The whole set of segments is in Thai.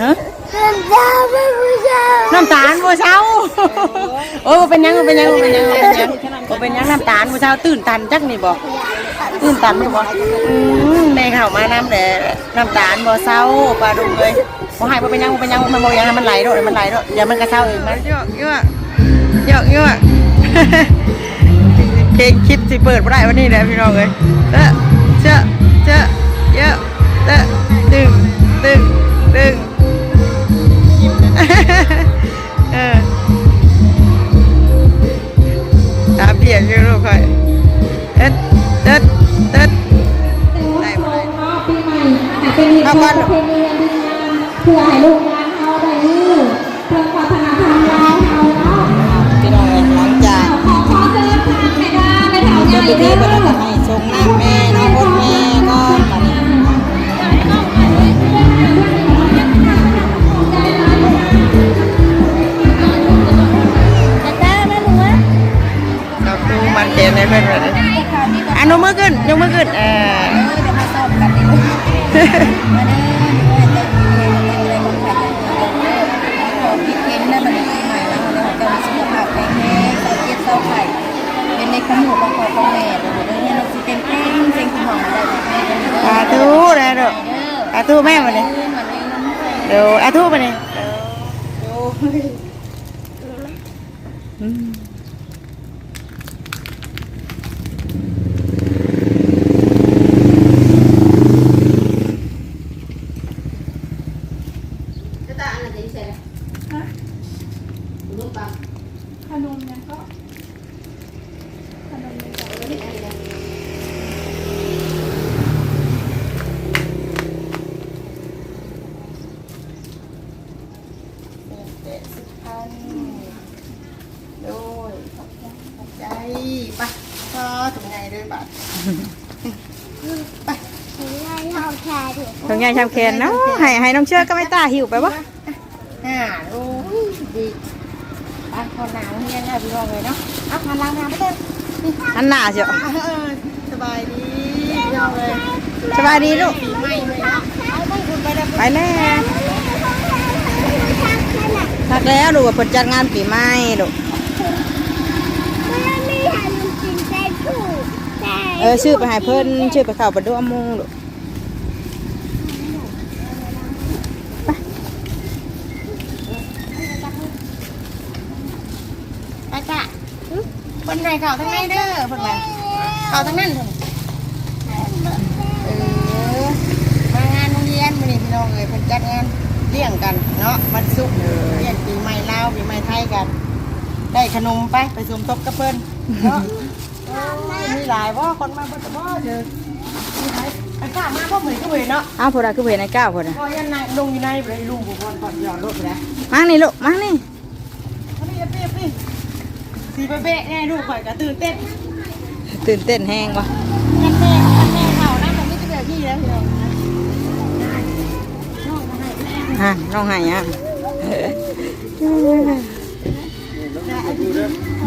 ฮะน้ำตาลบัวเช้า โอ้บ่เป็นหยังบ่เป็นหยังบ่เป็นหยังบ่เป็นหยังบ่เป็นหยังน้ำตาลบัวเช้าตื่นตันจักนี่บ่ตื่นตันนี่บ่อืมแม่เข้ามาน้ำแต่น้ำตาลบัวเช้าปลาดุกเลยบ่ให้บ่เป็นหยังบ่เป็นหยังมันบ่เป็นหยังให้มันไหลโดดให้มันไหลโดดเดี๋ยวมันก็เช้าเองมันเยอะเยอะเยอะเยอะเพลงคิดสิเปิดบ่ได้วันนี้แหละพี่น้องเอ้ยเออเจอะเจอะเยอะ เตอะตึงตึงตึงเออ อาทูนะลูกอาทูแม่มาเนี่ยขึ้นมาเลยน้ำใส่เดี๋ยวอาทูมาเนี่ยอื ขนมเนี่ยก็ขนมเนี่ยก็เจ็ดสิบพันโดยขอบใจขอบใจไปก็ถุงใหญ่ด้วยบัตรไปถึงงานเท่าแค่ถึงทำงานทำแคนเนาะให้ให้น้องเชื่อก็ไม่ตาหิวไปวะอ่า ไปพอหนาวเฮียเนี่ยพี่รองเลยเนาะเอามาล้างน้ำไปเถอะอันหนาเชียวเออสบายดีพี่รองเลยสบายดีลูกปีใหม่เลยเนาะเอาไปคุณไปแล้วไปแน่ทักแล้วดูว่าเปิดจัดงานปีใหม่ลูกไม่ไม่ทำจริงใจถูกแต่เออชื่อไปให้เพิ่นชื่อไปเข้าประดูอมุงลูก ไปจ้ะคน ไหนเข่าทั้งในเด้อคนไหนเข่าทั้งนั้นเถอะเออมางานโรงเรียนมื้อนี้พี่น้องเอ้ยเพิ่นจัดงานเลี้ยงกันเนาะวันศุกร์เลี้ยงปีใหม่ลาวปีใหม่ไทยกัน ได้ขนมไปไปสมทบกับเพิ่นเนาะโอ้ยมีหลายบ่คนมาบ่ตะบ่เด้อมีหลายอากาศมาบ่เหมือนก็เหมือนเนาะอ้าวพอดาคือเห็นในก้าวพอดาพอยันนายลงอยู่ในไปลุงบุกคนก่อนหย่อนรถไปแล้ว มานี่ลูกมานี่เอานี่เอานี่เอานี่ สีเป๊ะๆแน่ลูกข่อยก็ตื่นเต้นตื่นเต้นแห้งวะกันแม่กันแม่เข่านะมันไม่จะแบบนี้แล้วพี่น้องนะฮะน้องใหายอะ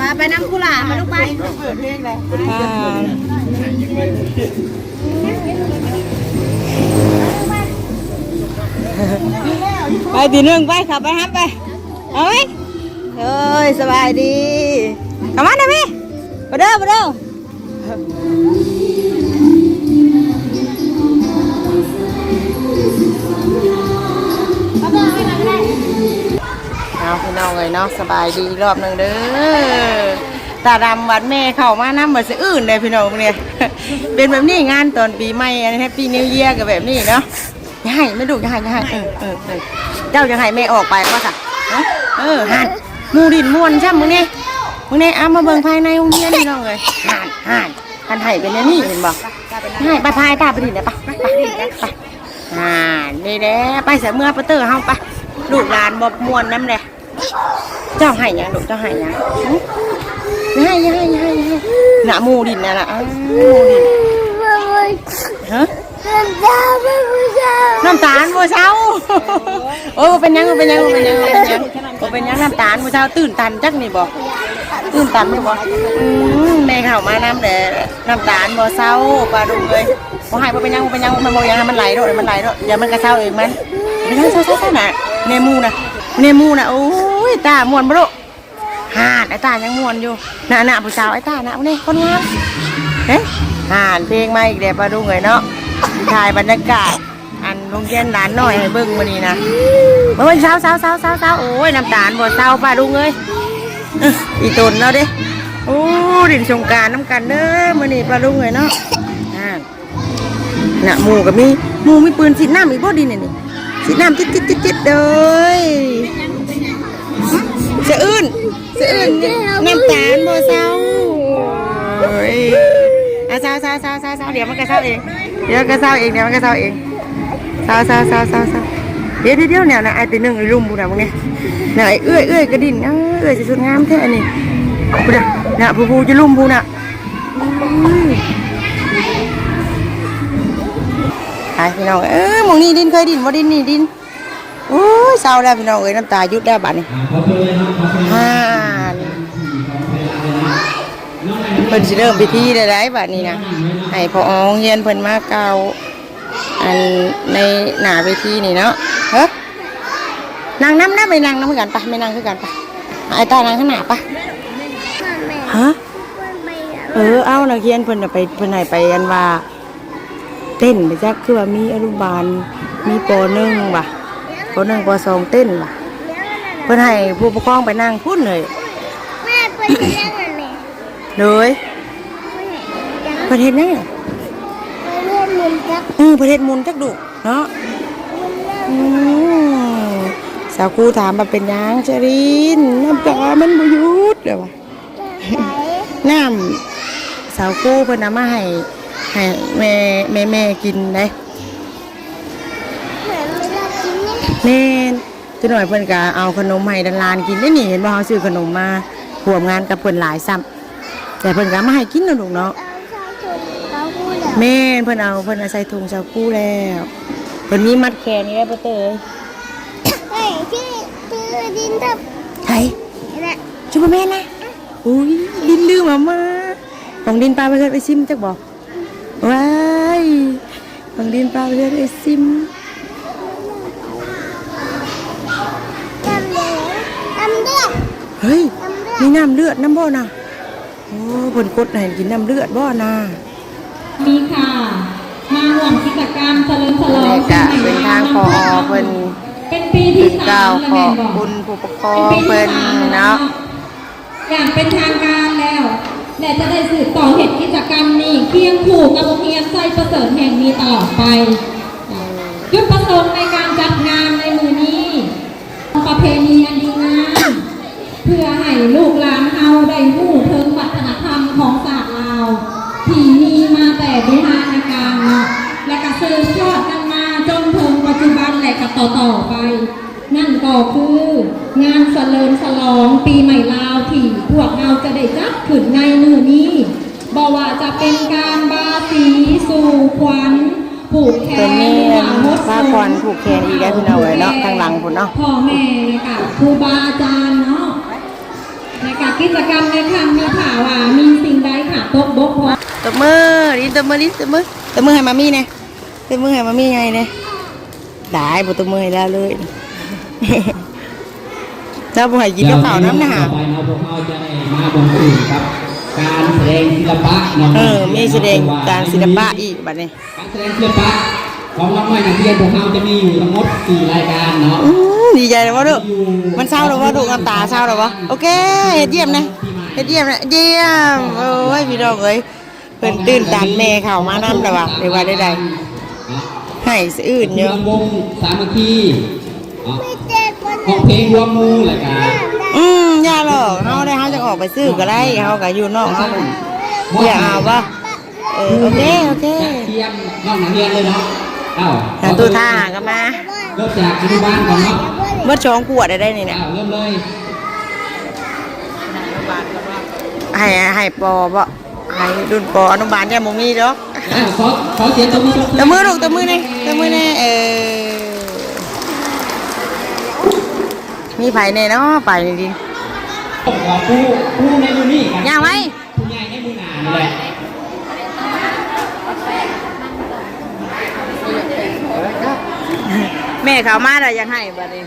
มาไปน้ำกุหลาบมาลูกไปเปิดเพลงเลยอ่าไปตีหนึ่งไปขับไปฮับไป เอาไหม เอ้ยสบายดีกลับมาได้ไหมมาเด้อมาเด้อเอาพี่น้องเลยเนาะสบายดีรอบหนึ่งเด้อตาดำวัดแม่เข้ามาน้ำเหมือนสิอื่นเลยพี่น้องเนี่ยเป็นแบบนี้งานตอนปีใหม่แฮปปี้นิวเยียร์กับแบบนี้เนาะย่าให้ไม่ดุย่าให้ย่าให้เออเออเออเจ้าจะให้แม่ออกไปป่ะค่ะเออหัน มูดินมวนใช่มึงเนี่ยมึงเนี่ยเอามาเบิ่งภายในโรงเรียนพี่น้องเลยหันหันหันให้เป็นอย่างนี้เห็นบอกให้ไปพายตาไปดินเดี๋ยไปไปไปไปอ่านี่แหละไปเสียเมื่อปะเตอร์เฮาไปลูกหลานบ่มวนน้ำเลยเจ้าให้ยังลูกเจ้าให้ยังหึอย่าให้ย่าให้อย่าให้อย่าให้หน้ามูดินน่ะนะอ้าวหมูดินฮะ น้ำตาลบัวเช้าโอ้เป็นยังเป็นยังเป็นยังเป็นยังเป็นยังน้ำตาลบัวเช้าตื่นตันจักนี่บอกตื่นตันไหมบ่อืมแม่ข้าวมาน้ำแต่น้ำตาลบ่เศร้าปลาดุงเลยบ่ให้บ่เป็นยังบ่เป็นยังมันบ่หยังมันไหลดดให้มันไหลโดดอย่ามันกระเศร้าเองมันไม่ใช่เศร้าๆๆน่ะเนมูน่ะเนมูน่ะโอ้ยตาม่วนบ่ลูกหาดไอ้ตายังม่วนอยู่หน่ะน่ะผู้สาวไอ้ตาหน่ะนี่ยคนงามเฮ้ยหานเพลงมาอีกแล้วปลาดุงเลยเนาะ ถ่ายบรรยากาศ อันโรงเรียนหลานน้อยให้เบิ่งมื้อนี้นะเบิ่งเศร้าเศร้าเศร้าเศร้าเศร้าโอ้ยน้ำตาลบ่เศร้าปลาดุงเอ้ยอีตุนเนาะเด้โอ้ดินสงการน้ำกันเด้อมื้อนี้ปลาลุงเลยเนาะน่ะหมูกับมีหมูมีปืนสีน้ำอีกบ่ดินนี่ยนี่สีน้ำติดติดติดติดเลยสะอื้นสะอื้นน้ำตาลบ่เศร้า อะเศร้าเศร้าเศร้าเศร้าเศร้าเดี๋ยวมันก็เศร้าเอง เดี๋ยวก็เศร้าเองเดี๋ยวมันก็เศร้าเองเศร้าเศร้าเศร้าเศร้าเศร้าเดี๋ยวเดี๋ยวเดี๋ยวเนี่ยนะไอ้ตีหนึ่งไอ้ลุ่มบุญนะมึงเนี่ยน่ะไอ้เอื้อยเอื้อยกระดิ่นเอ้ยสุดงามแท้อันนี้บุญน่ะน่ะผู้ผู้จะลุ่มผู้น่ะอุ้ยหายพี่น้องเอ้ยหมองนี่ดินเคยดินบ่ดินนี่ดินโอ้ยเศร้าแล้วพี่น้องเอ้ยน้ำตาหยุดแล้วบัดนี้ฮ่านเพิ่นสิเริ่มพิธีได้ไรบัดนี้นะให้พอโรงเรียนเพิ่นมาเกล่าอันในหน้าเวทีนี่เนาะเฮ้นั่งน้ำน้ำไปนั่งน้ำคือกันปะไม่นั่งคือกันปะไอ้ตานั่งข้างหน้าปะฮะเออเอานักเรียนเพิ่นน่ะไปเพิ่นให้ไปอันว่า เต้นไปจักคือว่ามีอนุบาลมีปหนึ่งว่ะปหนึ่งปสองเต้นว่ะเพิ่นให้ผู้ปกครองไปนั่งพุ่นเลยแม่เป็นเรื่งอะ เลยประเทศนั่นเรื่องมุนจักเออประเทศมุนจักดุเนาะอืมสาวกูถามมาเป็นหยังเจรินน้ำตามันบ่หยุดเลยว่ะไหนน้ำสาวกูเพิ่นเอามาให้ให้แม่แม่แม่กินได้เหมือนไม่ได้กินเนี่ยแม่นจักหน่อยเพิ่นก็เอาขนมให้ดานๆกินได้นี่เห็นบ่เฮาซื้อขนมมาร่วมงานกับเพิ่นหลายซ้ำ แต่เพิ่นก็เอามาให้กินเนาะลูกเนาะเอาชาวชนเขาพูดเหรอแม่นเพิ่นเอาเพิ่นเอาใส่ถุงสาวกูแล้วเพิ่นมีมัดแขนนี่ได้บ่เตยเฮ้ยชื่อชื่อดินทับไผเนี่ยจุบแม่นะอุ้ยดินลืมมามาของดินปลาไปเฮ็ดไปซิมจักบ่ว้ายของดินปลาไปเฮ็ดไปซิมจำเลยจำด้วยเฮ้ยจำด้วยมีน้ำเลือดน้ำบ่น่ะ โอ้เพิ่นกดให้กินน้ำเลือดบ่น่ะมีค่ะ มาห่วงกิจกรรมเฉลิมฉลองนี่ก็เป็นทางพอเพิ่นเป็นปีถึที่งสาก้าวมขแล้วอบแม่บอกคุณผู้ปกครอเป็นงปีที่เพิ่นสามแล้วเนาะอย่างเป็นทางการแล้วและจะได้สืบต่อเหตุกิจกรรมนี้เคียงคู่กับโรงเรียนไส้ประเสริฐแห่งนี้ตลอดไป จุดประสงค์ใน ก็คือ งานเสลิมฉลองปีใหม่ลาวที่พวกเราจะได้จัดขึ้นในมือนี้บอกว่าจะเป็นการบาสีสู่ขวัญผูกแขตัวนนี้หว่ามดผ้าควันผูกแขนอีกแล้วพี่น้องเอ้ยเนาะทางหลังพุ่นเนาะพ่อแม่นะคะครูบาอาจารย์เนาะในการกิจกรรมในครั้งนี้ค่ะว่ามีสิ่งใดค่ะตกบกพร่องตบมือดิตบมือดิตบมือตบมือให้มามี่เนี่ยตบมือให้มามี่ไงเนี่ยได้บ่ตบมือให้แล้วเลย แล้วบ่ให้กินกับข้าวน้ำนะฮะต่อไปเราพวกเราจะได้มาบนสื่อครับ การแสดงศิลปะน้องๆเออมีแสดงการศิลปะอีกบัดนี้ การแสดงศิลปะของน้องน้อยนักเรียนพวกเราจะมีอยู่ทั้งหมด4รายการเนาะอืมดีใจเลยว่าลูกมันเศร้าแล้วว่าลูกน้ำตาเศร้าแล้ววะโอเคเฮ็ดเยี่ยมนะเฮ็ดเยี่ยมนะเยี่ยมโอ้ยพี่น้องเอ้ยเพิ่นตื่นตันแม่เข้ามานำแล้วว่ะเดี๋ยวว่าได้ใดๆให้สะอื่นเยเรื่ออะงวงสามัคคี ห้องเพลงรวมหมู่รายการอืมอย่าหรอกเฮาได้เฮาจะออกไปซื้อก็ได้เฮาก็อยู่นอกเฮาก็อย่าเอาว่าเออโอเคโอเคจัดเทียมน้องนักเรียนเลยเนาะเอ้าหาตู้ท่าก็มาเริ่มจากอนุบาลก่อนเนาะเมื่อช้องขวดได้ได้นี่เนี่ยเอ้าเริ่มเลยให้ให้ปอบ่ให้รุ่นปออนุบาลเนี่ยบ่มีดอกเอ้าขอขอเสียงตบมือตะมือลูกตะมือนี่ตะมือนี่เออ มีไผแน่เนาะไปนี่ดิผมว่าผู้ผู้ในยูนินี้กันย่างไว้ผู้ใหญ่ให้มือหนานี่แหละแม่เขามาแล้วยังให้บัดนี้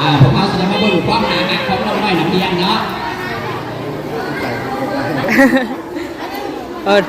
อ่าผมเอาแสดงว่าบนความหนาหักของเราไม่หนักเรียนเนาะเออ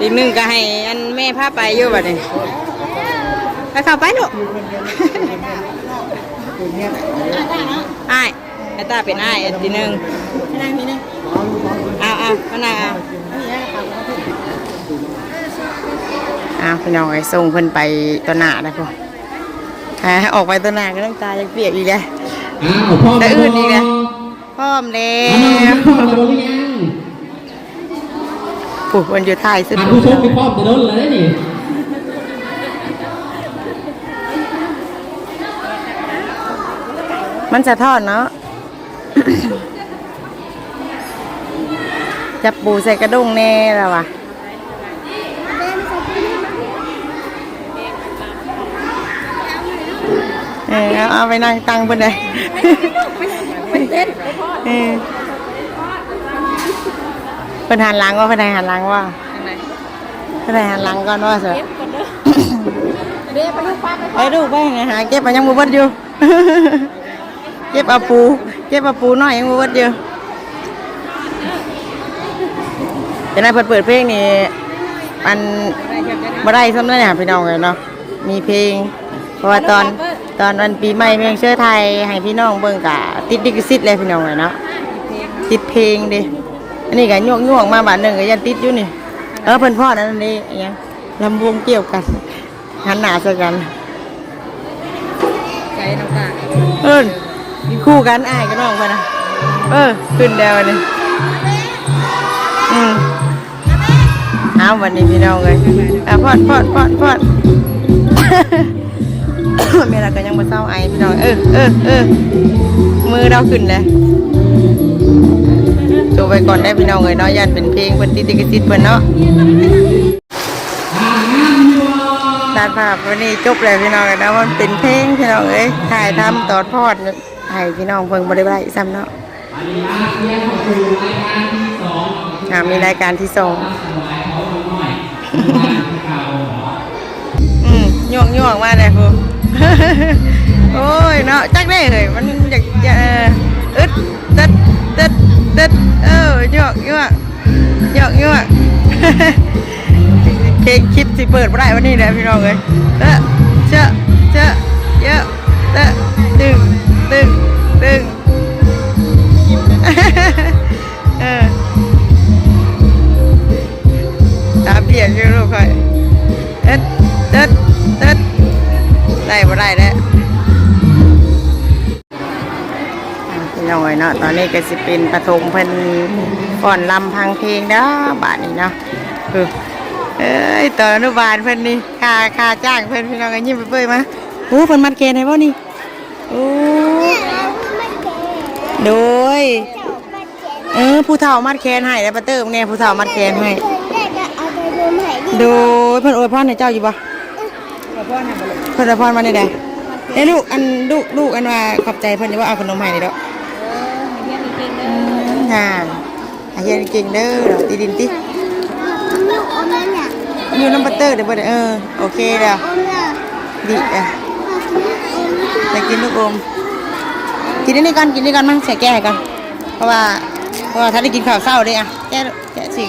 อีกหนึงก็ให้อันแม่พาไปอยู่บัดนี้ไปเข้าไปลูก อ้ายไอ้ตาเป็นไอ้อันที่หนึ่งนั่งนี่นี่เอาเอามานั่งเอาอ้าวพี่น้องไอ้ส่งเพิ่นไปตัวหน้านะพ่อหาออกไปตัวหน้าก็ต้องตายังเปียกอีกแล้วอ้าวพ่อแต่อื่นอีกนะพร้อมแล้เอาน้องวพ่อจะโดนหรือยังผู้คนอยู่ท้ายสุดผู้ชมไปพ่อจะโดนเลยนี่ มันจะทอดเนาะจับปูใส่กระด้งแน่แล้ววะเออเอาเอาไปนั่งตังบนเลยเออเพิ่นหันหลังว่าเพิ่นให้หันหลังว่าเพิ่นให้หันหลังก่อนว่าเถอะไปดูไปไงหาเก็บไปยังบ่เบิดอยู่ เก็บเอาปู เก็บเอาปูน้อยยังบ่เบิดอยู่จะได้เปิดเปิดเพลงนี่อันบ่ได้ซ้ำเลยค่ะพี่น้องเลยเนาะมีเพลง เพราะว่าตอนตอนวันปีใหม่เมืองเชื้อไทยให้พี่น้องเบิ่งกะติดดิกซิตเลยพี่น้องเลยเนาะติดเพลงดิอันนี้ก็โยกโยกๆมาบาทหนึ่งก็ยังติดอยู่นี่เออเพิ่นพ่อนั่นนี่อิหยังลำวงเกี่ยวกันหันหน้าใส่กันใจน้ำตาเออ คู่กันอ้ายกับน้องไปนะเออ ขึ้นเดียวนี่อืมเอาวันนี้พี่น้องเลยอะพอดพอดพอดพอดเมลาก็ยังมาเศร้าไอพี่น้องเออเออเออมือเราขึ้นเลยดูไปก่อนได้พี่น้องเลยเนาะยันเป็นเพลงเป็นติดติดติดเพิ่นเนาะอ่างามอยู่ตัดภาพวันนี้จบเลยพี่น้องเลยนะมันเป็นเพลงพี่น้องเอ้ยถ่ายทำต่อทอด ให้พี่น้องเพิ่งบริบาลซ้ำเนาะอันนี้อาเซียนเข้าสู่รายการที่สองอ่ามีรายการที่สองสมัยเขาดูหน่อยดูว่าข่าวเหรออืมย่วงย่วงมาเลยครูโอ้ยเนาะจักได้เลยมันอยากจะเอ่ออึดตึดตึดตึดเออย่วงย่วงย่วงย่วงเพลงคลิปที่เปิดไม่ได้วันนี้แหละพี่น้องเลยเออเชอะเชอะเยอะเตะตึง ตึงตึงเออตาเปลี่ยนอยู่ลูกค่อยเอ็ดเด็ดเด็ดได้บ่ได้แล้วอะพี่น้องเอ้ยเนาะตอนนี้ก็สิเป็นปฐมเพิ่นก่อนลำพังเพลงเด้อบาดนี้เนาะเออเอ้ยตอนอนุบาลเพิ่นนี่ค่าค่าจ้างเพิ่นพี่น้องก็ยิ้มไปเปื่อยมาโอ้เพิ่นมัดเกณฑ์ให้บ่นี่โอ้เราไม่เก่ง โดยเจ้าไม่เก่งเออผู้เฒ่ามัดแขนให้แล้วปะเติมเนี่ยผู้เฒ่ามัดแขนให้แม่ก็เอาไปดูใหม่ดิโดยเพิ่นอวยพรให้เจ้าอยู่บ่เพิ่นอวยพรมาได้ใดเอ้ยลูกอันลูกลูกอันว่าขอบใจเพิ่นนี่ว่าเอาขนมให้นี่ดอกฮ่าอาเฮียนเก่งเด้อดอกตีดินติลูกอมนั่นเนี่ยอยู่น้ำบัตเตอร์เดี๋ยวบ่ได้เออโอเคแล้วอมเนี่ยดีเอะอมไปกินลูกอม กินนนี่ก่อนกินนี่ก่อนมั้งใส่แก้ให้ก่อนเพราะว่าเพราะว่าถ้าได้กินข้าวเช้าเด้อะแก้แก้สิ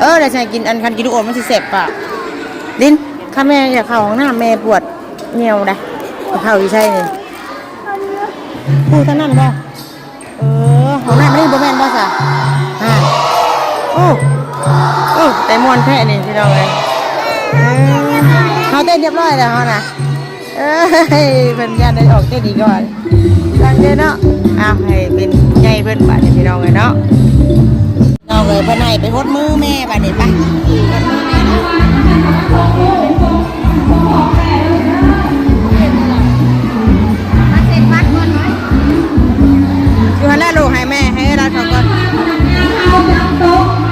เออเดี๋ยวฉันกินอันคันกินลูกอมมันสิเสพปากลิ้นข้าแม่อยากเข้าห้องน้ำแม่ปวดเหนียวได้เข้าอยู่ใช่นี่พูดท่านั้นบ่เออห้องน้ำไม่ได้บ่แม่นบ่สะอ่าโอ้โอ้แต่มวนแท้นี่พี่น้องเลยเขาเต้นเรียบร้อยแล้วเขาน่ะเอ้ยเพิ่นยันได้ออกเต้นดีก่อน จังเด้อเนาะอ้าวให้เป็นใหญ่เพิ่นบาดนี้พี่น้องเลยเนาะเอาเลยเพื่นให้ไปหดมือแม่บัดนี้ไปอยู่หันแรกลูกให้แม่ให้เขาก่อนเอานำโต๊ะไห่แน่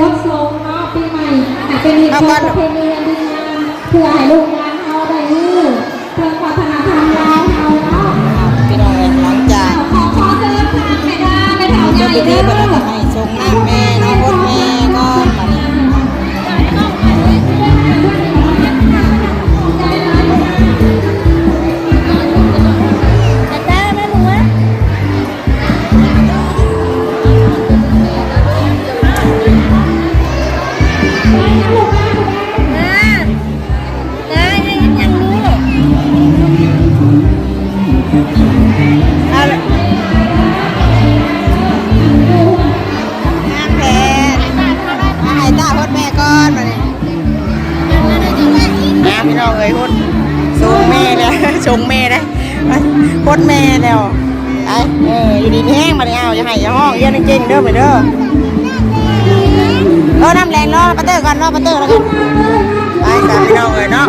รับชมเนาะปีใหม่แต่เป็นอีกประเพณีอันดีงามเพื่อให้ลูกหลานเฮาได้รู้เพื่อวัฒนธรรมลาวเฮาเนาะพี่น้องเอ้ยหลังจากขอขอเชิญทางแม่ดาแม่เฒ่าใหเจ้าญ่พิธีเด้เพิ่นอ ในเก่งเด้อไปเด้อเออน้ำแรงรอปะเตอร์ก่อนรอปะเตอร์แล้วกันไปจ้าพี่น้องเอ้ยเนาะ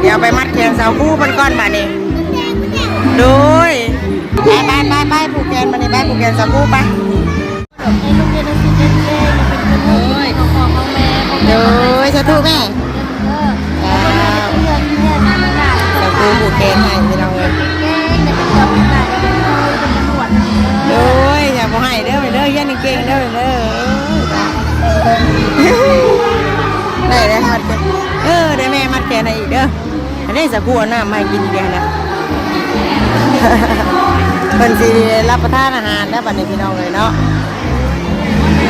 เดี๋ยวไปมัดแขนสาวคู่มันก่อนมาเนี่โดยไปไปไปไปผูกแขนมาเนี่ยไปผูกแขนสาวคู่ไปให้ลูกเรียน ได้เลยมัดแขนเออได้แม่มัดแขนให้อีกเด้ออันนี้สาวคู่เอาน้ำมาให้กินอีกแล้วนะเพิ่นสิรับประทานอาหารแล้วบัดนี้พี่น้องเลยเนาะ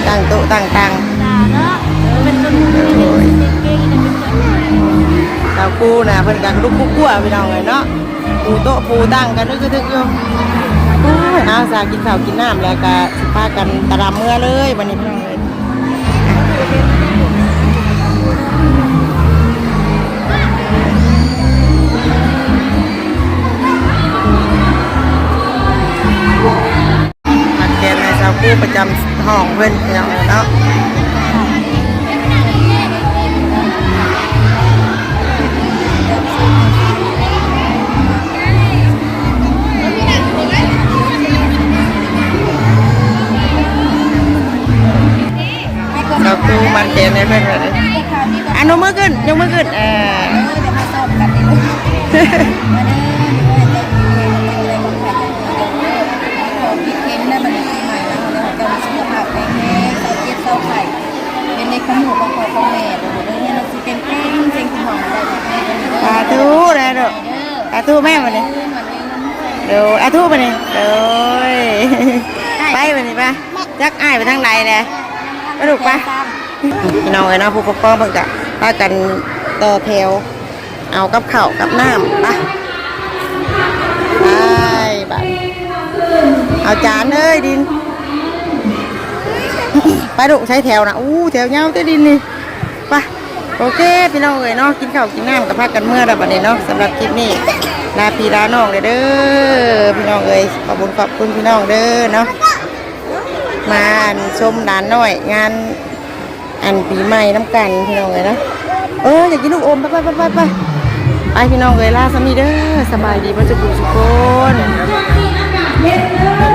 ตั้งโต๊ะตั้งตังด่าเนาะเป็นคนเก่งเก่งแต่เป็นคนสาวกูน่ะเพิ่นกันลุกกุ้วพี่น้องเลยเนาะปูโต๊ะปูตั้งกันนึกทึกอยู่อ้ยเอาสากินข้าวกินน้ำแล้วก็สิพากันตะรำเมื่อเลยบัดนี้พี่น้องเลย ประจำห้องเพิ่นพี่น้องเนาะ นเกณฑ์ในเพื่อนเลยอันนมือขึ้นยกมือขึ้นเออเดี๋ยวมาสอบกันเลยมาเด้อเดี๋ยวจะมีอะไรคนไข้จะเจอขอคิดเห็นได้บันทึกใหม่แล้วเราจะมีสุขภาพแข็งแรงเศร้าเจ็บเศร้าไข้เป็นในขมูของพ่อของแม่เดี๋ยวเรื่องนี้เราสิเป็นเก่งเก่งคุณหมอมาได้ไหมเด้อสาธุนะลูกสาธุแม่มาเนี่ยขึ้นมาเองเดี๋ยวอาธุมาเนี่ยโอ้ยไปมาเนี่ยปะจักอ้ายไปทางใดเลยไปลูกปะ พี่น้องเอ้ยเนาะผู้ปกครองเพิ่งกะพากันต่อแถวเอากับข้าวกับน้ำปะไปบัดเอาจานเอ้ยดิน ไปลูกใช้แถวนะอู้แถวยาเต้ดินนี่ไปโอเคพี่น้องเอ้ยเนาะกินข้าวกินน้ำกับพักกันเมื่อแล้วบัดนี้เนาะสำหรับคลิปนี้ลาพี่ลาน้องเลยเด้อพี่น้องเอ้ยขอบคุณขอบคุณพี่น้องเด้อเนาะมาชมด่านหน้อยงาน อันปีใหม่น้ำกันพี่น้องเลยนะเอออยากกินลูกอมไปไปไปไปไปไปพี่น้องเลยลาสามีเด้อสบายดีพ่อจุกุทุกคนช่วงนี้อากาศเย็น